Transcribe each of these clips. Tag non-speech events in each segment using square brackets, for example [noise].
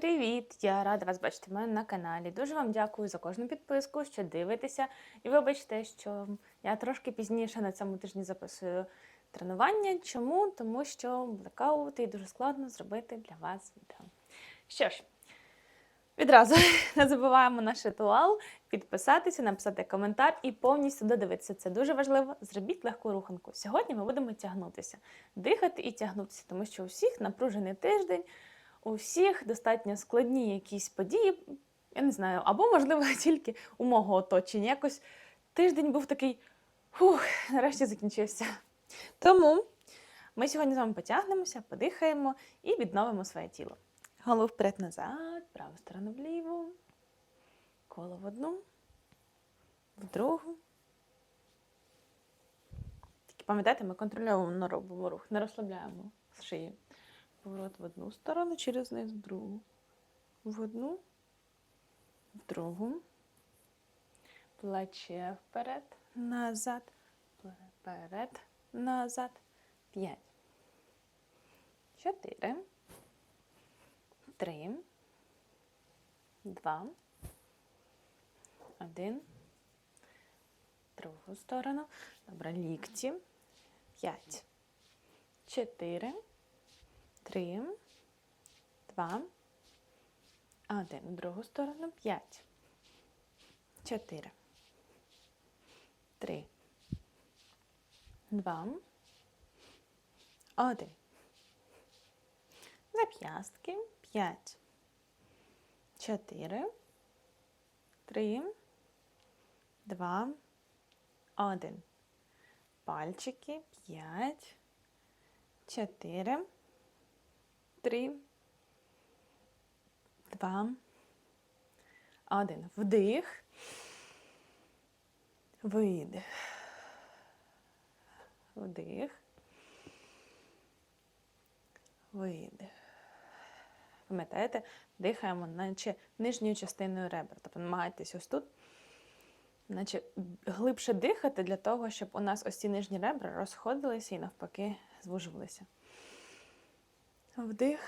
Привіт! Я рада вас бачити мене на каналі. Дуже вам дякую за кожну підписку, що дивитеся. І вибачте, що я трошки пізніше на цьому тижні записую тренування. Чому? Тому що блекаут і дуже складно зробити для вас відео. Що ж, відразу не [laughs] забуваємо наш ритуал, підписатися, написати коментар і повністю додивитися. Це дуже важливо. Зробіть легку руханку. Сьогодні ми будемо тягнутися, дихати і тягнутися, тому що у всіх напружений тиждень. У всіх достатньо складні якісь події, я не знаю, або, можливо, [laughs] тільки у мого оточення. Якось тиждень був такий, фух, нарешті закінчився. Тому ми сьогодні з вами потягнемося, подихаємо і відновимо своє тіло. Голову вперед-назад, праву сторону вліву, коло в одну, в другу. Тільки пам'ятайте, ми контрольовано робимо рух, не розслабляємо шию. Поворот в одну сторону, через низ в другу. В одну, в другу. Плече вперед, назад, вперед, назад. П'ять. Чотири. Три. Два. Один. Другу сторону. Добре, лікті. П'ять. Чотири. Три, два, один. В другу сторону. П'ять. Чотири. Три. Два. Один. Зап'ястки. П'ять. Чотири. Три. Два. Один. Пальчики. П'ять. Чотири. Три, два, один. Вдих. Видих. Вдих. Видих. Пам'ятаєте, дихаємо, наче нижньою частиною ребер. Тобто намагайтесь ось тут, наче глибше дихати для того, щоб у нас ось ці нижні ребра розходилися і навпаки звужувалися. Вдих,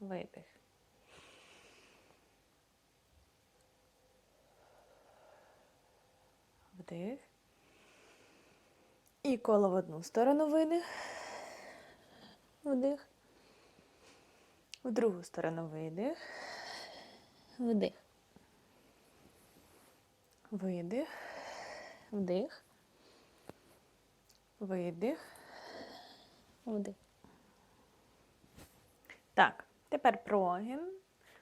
видих. Вдих. І коло в одну сторону видих. Вдих. В другу сторону видих. Вдих. Видих. Вдих. Видих. Вдих. Так, тепер прогін.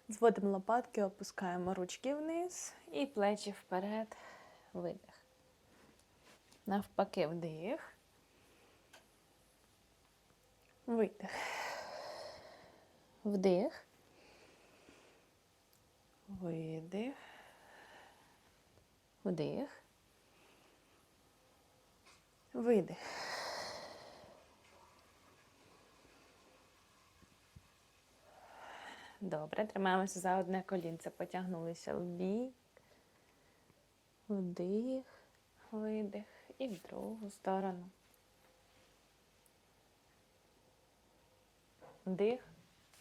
Зводимо лопатки, опускаємо ручки вниз і плечі вперед, видих. Навпаки, вдих. Видих. Вдих. Видих. Вдих. Видих. Добре, тримаємося за одне колінце, потягнулися в бік, вдих, видих і в другу сторону. Вдих,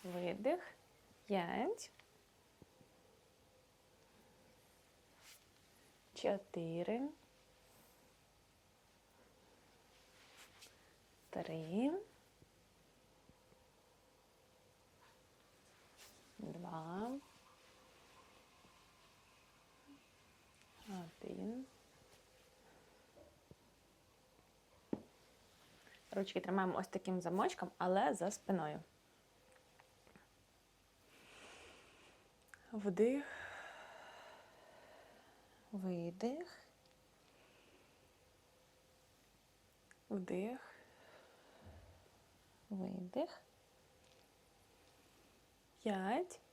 видих, п'ять, чотири, три. Два. Один. Ручки тримаємо ось таким замочком, але за спиною. Вдих. Видих. Вдих. Видих. П'ять.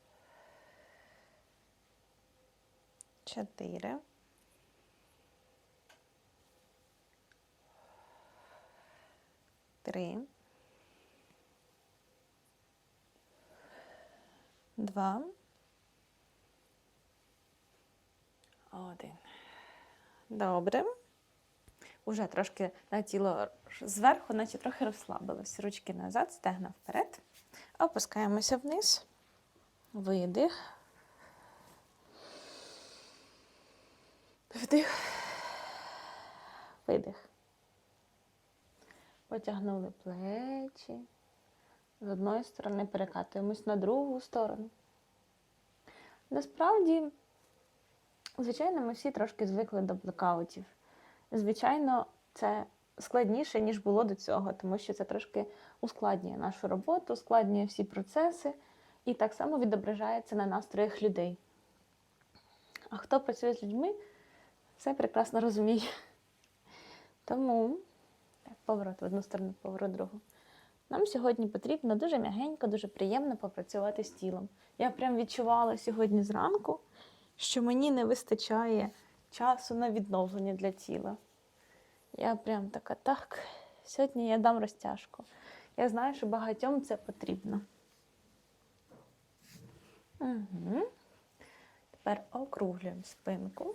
Чотири. Три. Два. Один. Добре. Уже трошки на тіло зверху, наче трохи розслабилось. Ручки назад, стегна вперед. Опускаємося вниз. Видих. Вдих. Видих. Потягнули плечі. З одної сторони перекатуємось на другу сторону. Насправді, звичайно, ми всі трошки звикли до блекаутів. Звичайно, це складніше, ніж було до цього, тому що це трошки ускладнює нашу роботу, ускладнює всі процеси і так само відображається на настроях людей. А хто працює з людьми, все прекрасно розуміє. Тому поворот в одну сторону, поворот в другу. Нам сьогодні потрібно дуже м'ягенько, дуже приємно попрацювати з тілом. Я прям відчувала сьогодні зранку, що мені не вистачає часу на відновлення для тіла. Я прям така, так, сьогодні я дам розтяжку. Я знаю, що багатьом це потрібно. Угу. Тепер округлюємо спинку.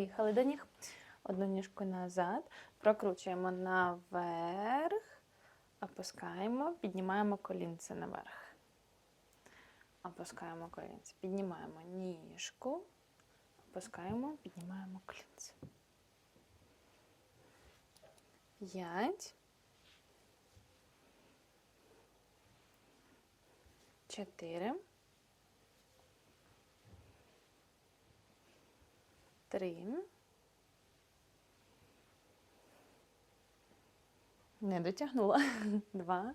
Поїхали до ніг. Одну ніжку назад. Прокручуємо наверх. Опускаємо, піднімаємо колінце наверх. Опускаємо колінце. Піднімаємо ніжку. Опускаємо, піднімаємо колінце. П'ять. Чотири. Три. Не дотягнула. [laughs] Два.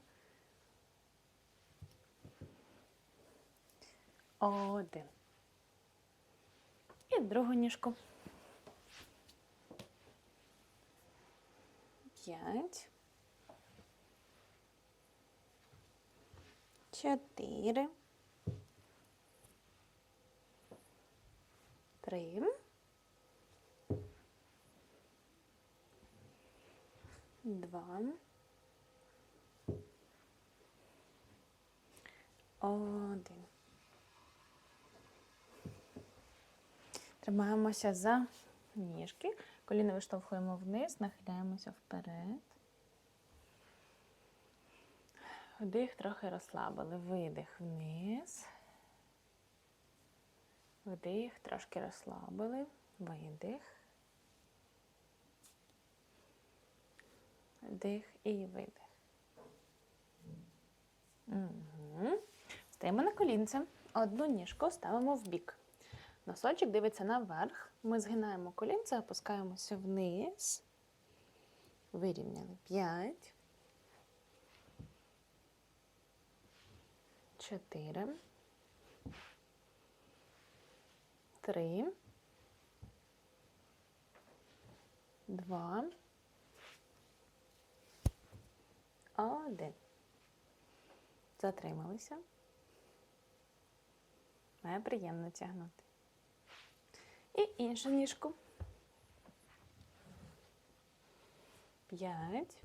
Один. І другу ніжку. П'ять. Чотири. Три. Два. Один. Тримаємося за ніжки. Коліна виштовхуємо вниз, нахиляємося вперед. Вдих трохи розслабили. Видих вниз. Вдих, трошки розслабили. Видих. Вдих і видих. Угу. Стаємо на колінце. Одну ніжку ставимо в бік. Носочок дивиться наверх. Ми згинаємо колінце, опускаємося вниз. Вирівняли. П'ять. Чотири. Три. Два. Один. Затрималися. Має приємно тягнути. І іншу ніжку. П'ять.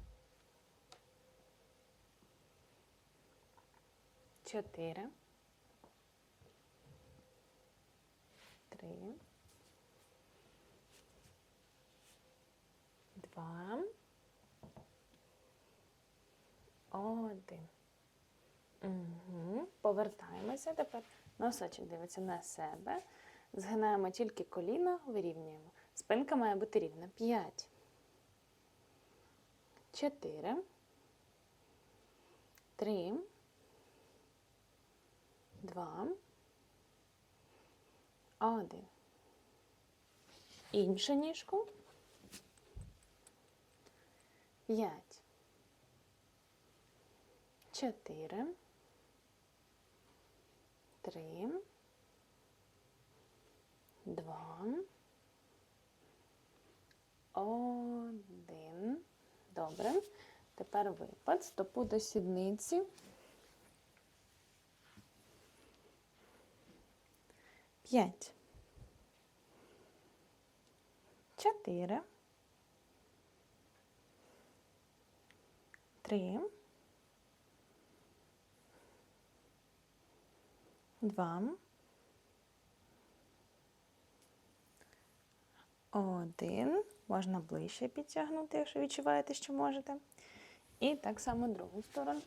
Чотири. Три. Два. Один. Угу. Повертаємося тепер. Носочок дивиться на себе. Згинаємо тільки коліна, вирівнюємо. Спинка має бути рівна. П'ять. Чотири. Три. Два. Один. Іншу ніжку. 4, 3, 2, 1. Добре. Тепер випад, стопу до сідниці. П'ять. Чотири. Три. Два. Один. Можна ближче підтягнути, якщо відчуваєте, що можете. І так само другу сторону.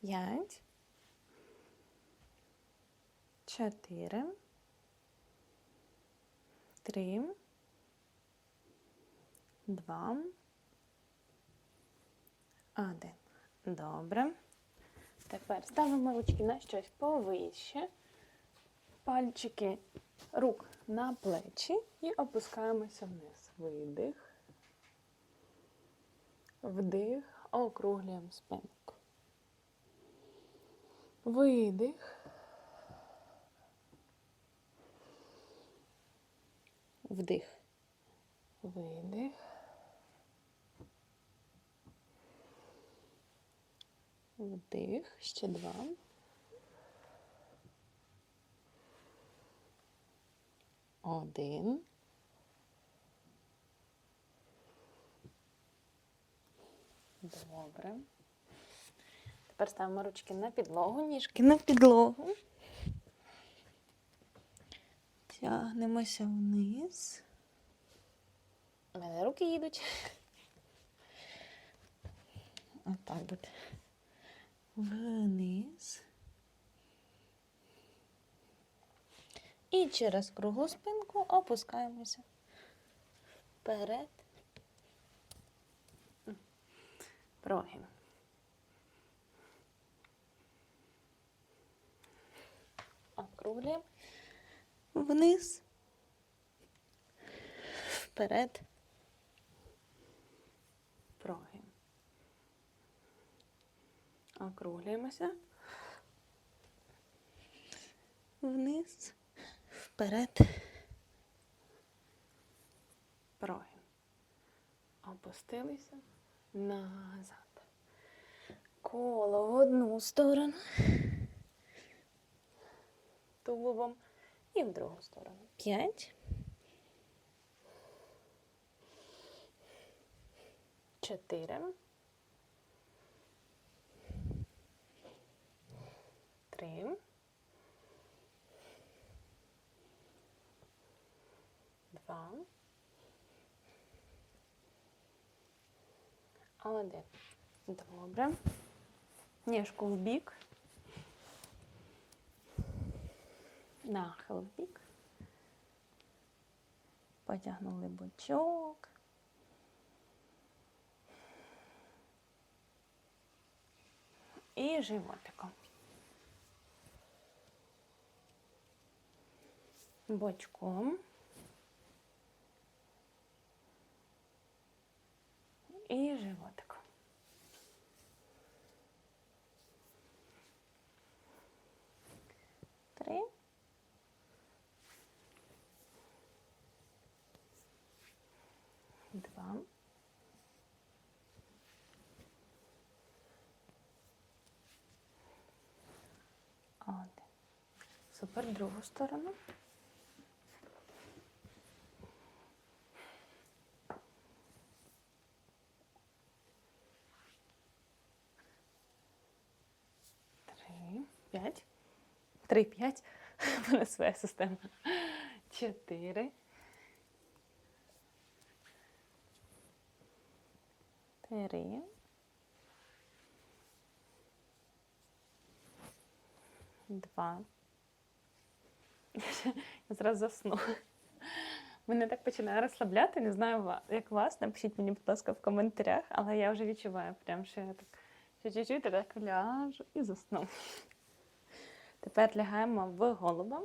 П'ять. Чотири. Три. Два. Один. Добре. Тепер ставимо ручки на щось повище. Пальчики рук на плечі і опускаємося вниз. Видих. Вдих. Округлюємо спинку. Видих. Вдих. Видих. Вдих. Ще два. Один. Добре. Тепер ставимо ручки на підлогу, ніжки на підлогу. Тягнемося вниз. У мене руки їдуть. Отак буде. Вниз. І через круглу спинку опускаємося вперед. Прогин. Округлюємо. Вниз. Вперед. Прогин. Округлюємося. Вниз. Вперед. Прогин. Опустилися назад. Коло в одну сторону. Тулубом і в другу сторону. П'ять. Чотири. Три. Два. Один. Добре. Ніжку в бік. Нахил в бік. Потягнули бочок. І животиком. Бочком. І животиком. Три. Два. Один. Супер, другу сторону. Три, п'ять. П'ять. У [laughs] мене своя система. Чотири. Три. Два. [laughs] Я зразу засну. Мене так починає розслабляти. Не знаю, як вас. Напишіть мені, будь ласка, в коментарях, але я вже відчуваю, прям, що я так чуть-чуть так ляжу і засну. Тепер лягаємо в голуба.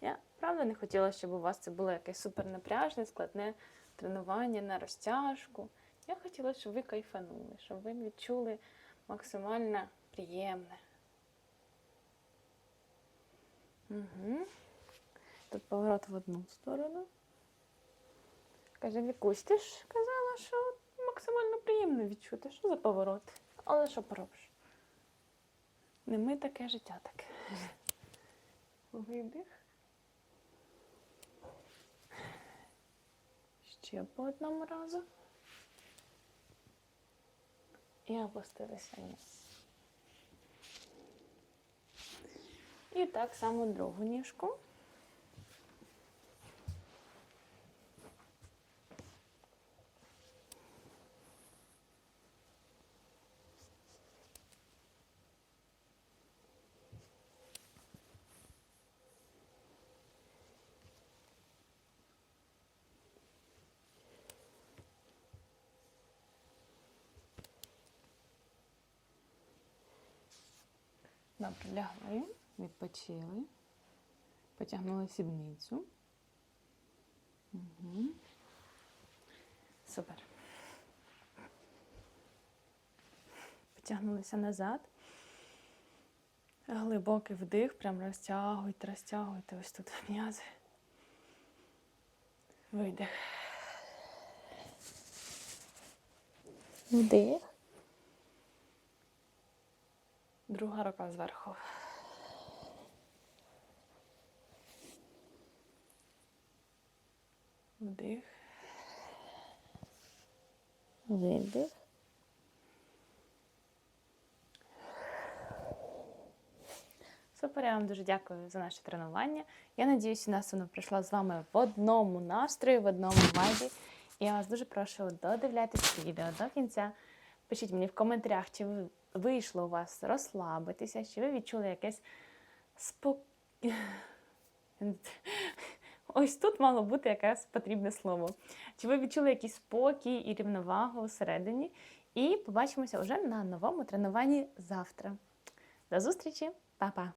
Я правда не хотіла, щоб у вас це було якесь супернапряжне, складне тренування на розтяжку. Я хотіла, щоб ви кайфанули, щоб ви відчули максимальне приємне. Угу. Тут поворот в одну сторону. Каже, Вікусь, ти ж казала, що максимально приємно відчути. Що за поворот? Але що поробиш? Не ми таке життя таке. Видих. Ще по одному разу. І опустилися вниз. І так само другу ніжку. Добре, лягли, відпочили, потягнули сідницю. Угу. Супер. Потягнулися назад. Глибокий вдих, прям розтягуйте, розтягуйте ось тут м'язи. Видих. Вдих. Друга рука зверху. Вдих. Видих. Супер, я вам дуже дякую за наше тренування. Я надіюсь, у нас воно пройшло з вами в одному настрої, в одному вайбі. І я вас дуже прошу додивляйтесь відео до кінця. Пишіть мені в коментарях, чи ви- вийшло у вас розслабитися, чи ви відчули якесь спок... [laughs] Ось тут мало бути якесь потрібне слово. Чи ви відчули якийсь спокій і рівновагу всередині? І побачимося вже на новому тренуванні завтра. До зустрічі, Па-па!